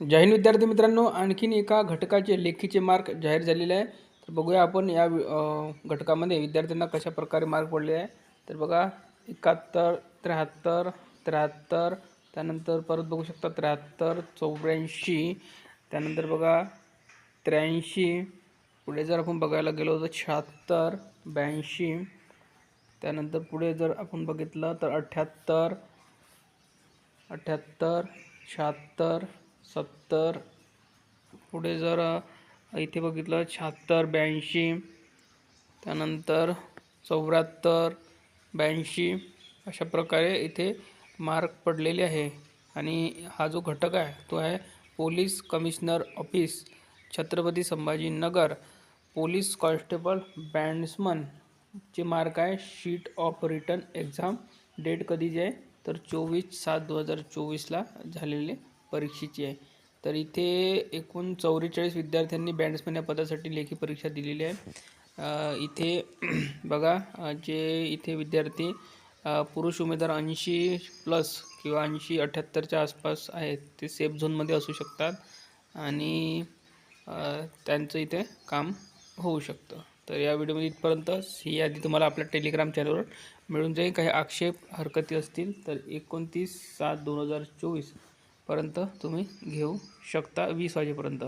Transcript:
जय हिंद विद्यार्थी मित्रांनो आणखीन एका घटकाचे लेखीचे मार्क जाहीर झालेले आहे. तर बघूया आपण या वि- घटकामध्ये विद्यार्थ्यांना कशा प्रकारे मार्क पडले आहे. तर बघा एकाहत्तर त्र्याहत्तर त्र्याहत्तर त्यानंतर परत बघू शकता त्र्याहत्तर चौऱ्याऐंशी त्यानंतर बघा त्र्याऐंशी पुढे जर आपण बघायला गेलो तर शहात्तर ब्याऐंशी त्यानंतर पुढे जर आपण बघितलं तर अठ्ठ्याहत्तर अठ्ठ्याहत्तर शहात्तर सत्तर. पुढे जर इथे बघितलं शहात्तर ब्याऐंशी. त्यानंतर चौऱ्याहत्तर ब्याऐंशी. अशा प्रकारे इथे मार्क पडलेले आहे. आणि हा जो घटक आहे तो आहे police commissioner office Chhatrapati Sambhajinagar police constable bandsman चे मार्क आहे sheet of written exam date कधीची आहे तर चोवीस सात दोन हजार चोवीसला झालेली परीक्षेची आहे. तर इथे एकूण चौवेचाळीस विद्यार्थ्यांनी बँड्समन या पदासाठी लेखी परीक्षा दिलेली आहे. इथे बघा जे इथे विद्यार्थी पुरुष उमेदवार ऐंशी प्लस किंवा ऐंशी अठ्ठ्याहत्तरच्या आसपास आहेत ते सेफ झोनमध्ये असू शकतात आणि त्यांचं इथे काम होऊ शकतं. तर या व्हिडिओमध्ये इथपर्यंतच ही यादी तुम्हाला आपल्या टेलिग्राम चॅनलवर मिळून जाईल. काही आक्षेप हरकती असतील तर एकोणतीस सात दोन हजार चोवीस पर्यंत तुम्ही घेऊ शकता वीस वाजेपर्यंत.